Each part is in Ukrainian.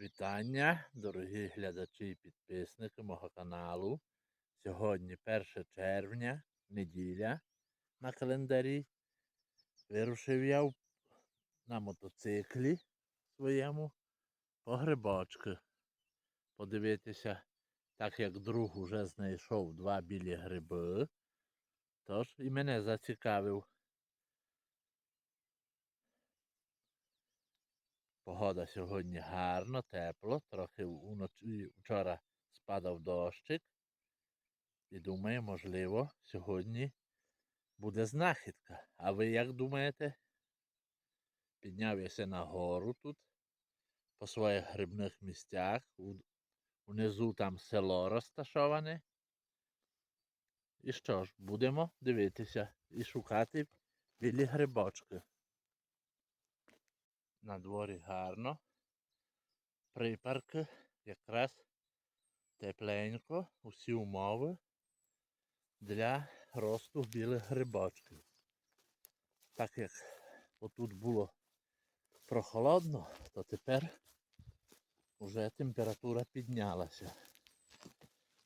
Вітання, дорогі глядачі і підписники мого каналу. Сьогодні 1 червня, неділя на календарі. Вирушив я на мотоциклі своєму по грибочки. Подивитися, так як друг уже знайшов два білі гриби. Тож і мене зацікавив. Погода сьогодні гарно, тепло, трохи уночі вчора спадав дощик. І думаю, можливо, сьогодні буде знахідка. А ви як думаєте? Підняв я на гору тут, по своїх грибних місцях. Унизу там село розташоване. І що ж, будемо дивитися і шукати білі грибочки. На дворі гарно. Припарки якраз тепленько, усі умови для росту білих грибочків. Так як отут було прохолодно, то тепер вже температура піднялася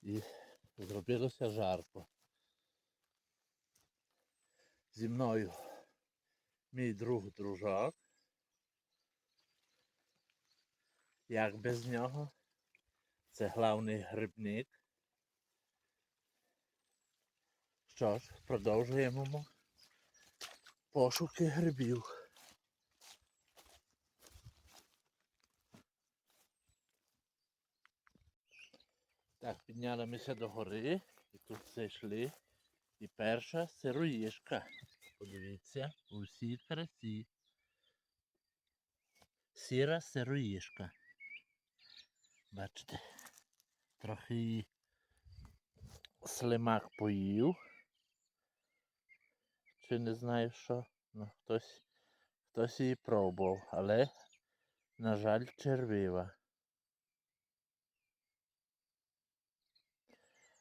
і зробилося жарко. Зі мною мій друг дружок. Як без нього? Це главний грибник. Що ж, продовжуємо пошуки грибів. Так, піднялися до гори і тут зайшли. І перша сироїшка. Подивіться, у всій красі. Сіра сироїшка. Бачите, трохи її слимак поїв. Чи не знаю що. Ну, хтось, хтось її пробував, але, на жаль, червива.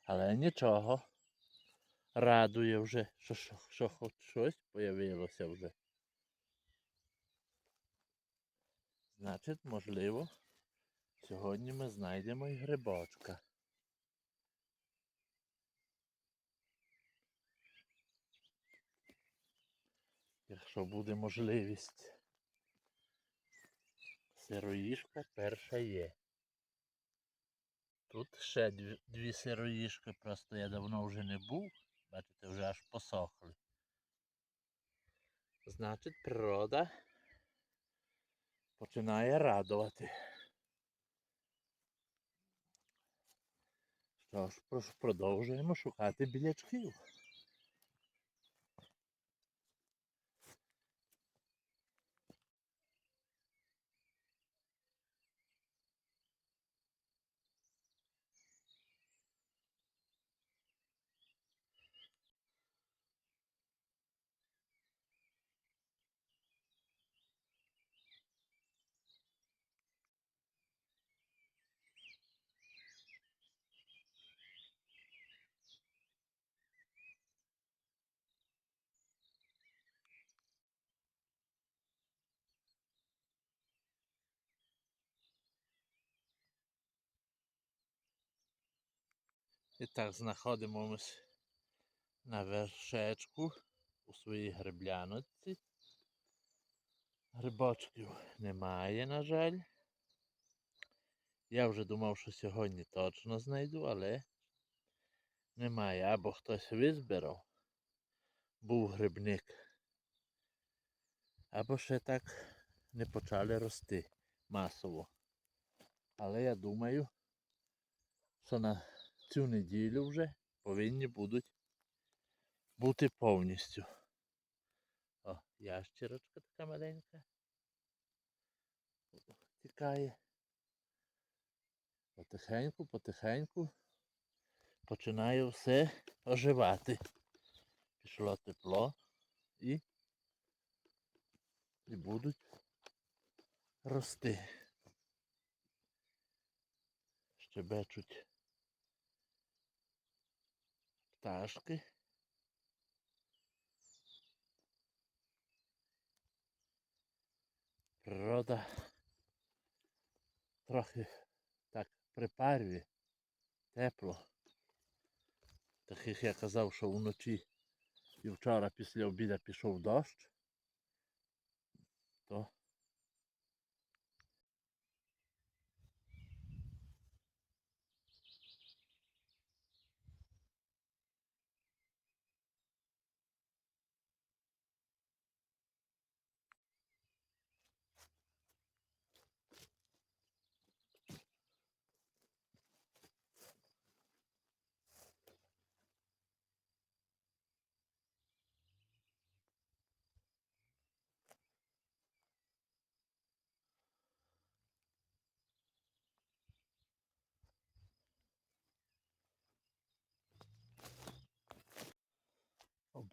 Але нічого. Радує вже, що, що, що хоч щось появилося вже. Значить, можливо, сьогодні ми знайдемо і грибочка. Якщо буде можливість. Сироїшка перша є. Тут ще дві, дві сироїшки, просто я давно вже не був. Бачите, вже аж посохли. Значить, природа починає радувати. Що прошу продовжуємо шукати білячків. І так знаходимося на вершечку у своїй грибляноці. Грибочків немає, на жаль. Я вже думав, що сьогодні точно знайду, але немає. Або хтось визбирав, був грибник. Або ще так не почали рости масово. Але я думаю, що на цю неділю вже повинні будуть бути повністю. О, ящерочка така маленька. Тікає. Потихеньку, потихеньку починає все оживати. Пішло тепло і, і будуть рости. Щебечуть пташки. Природа трохи так припарює, тепло. Таких я казав, що вночі і вчора після обіду пішов дощ, то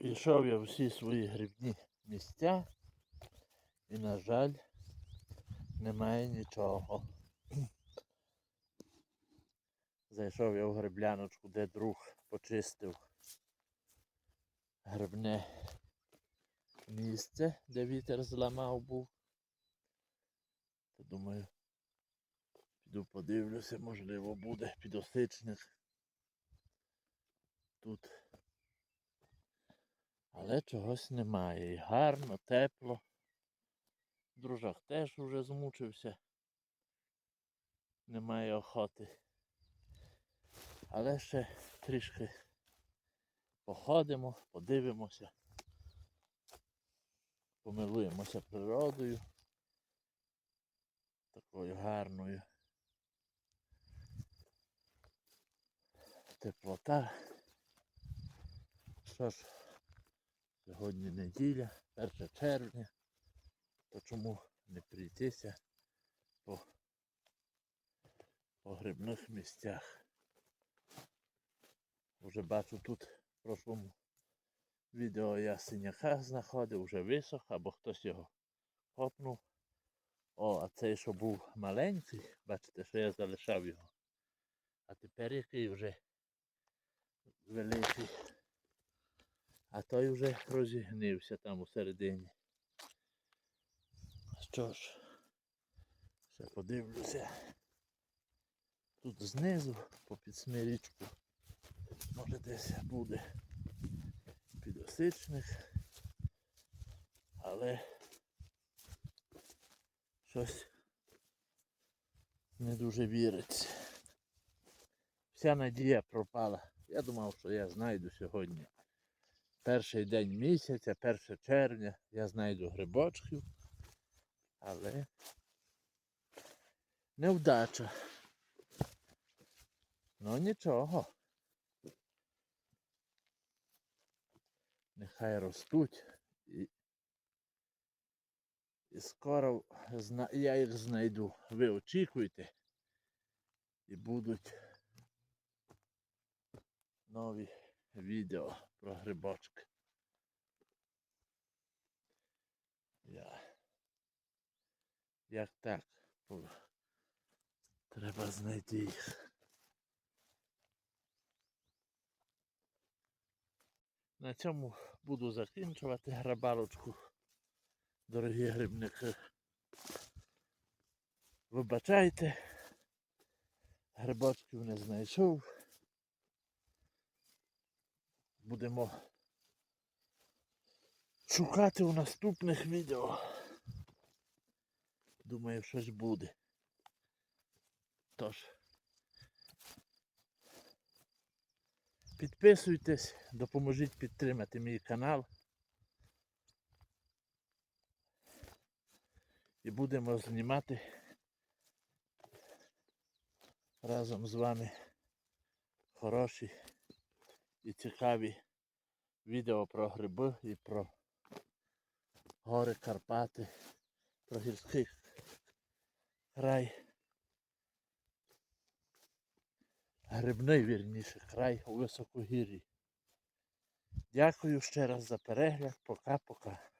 Обійшов я всі свої грибні місця і, на жаль, немає нічого. Зайшов я в грибляночку, де друг почистив грибне місце, де вітер зламав був. То думаю, піду подивлюся, можливо, буде підосичник тут. Але чогось немає. І гарно, тепло. Дружак теж уже змучився. Немає охоти. Але ще трішки походимо, подивимося, помилуємося природою. Такою гарною. Теплота. Що ж, Сьогодні неділя, 1 червня. То чому не прийтися по, грибних місцях? Уже бачу тут в прошлому відео я синяка знаходив, вже висох, або хтось його копнув. О, а цей, що був маленький, бачите, що я залишав його. А тепер який вже великий. А той вже розігнився там у середині. Що ж, ще подивлюся. Тут знизу по підсмирічку. Може десь буде підосичник. Але щось не дуже віриться. Вся надія пропала. Я думав, що я знайду сьогодні перший день місяця, 1 червня, я знайду грибочків, але невдача. Ну нічого. Нехай ростуть і, і скоро зна... я їх знайду. Ви очікуйте і будуть нові відео про грибочки. Я... Як так? Треба знайти їх. На цьому буду закінчувати грабалочку, дорогі грибники. Вибачайте, грибочків не знайшов. Будемо шукати у наступних відео. Думаю, щось буде. Тож. Підписуйтесь, допоможіть підтримати мій канал. І будемо знімати разом з вами хороші і цікаві відео про гриби і про гори Карпати, про гірський край. Грибний вірніше край у високогір'ї. Дякую ще раз за перегляд. Пока-пока.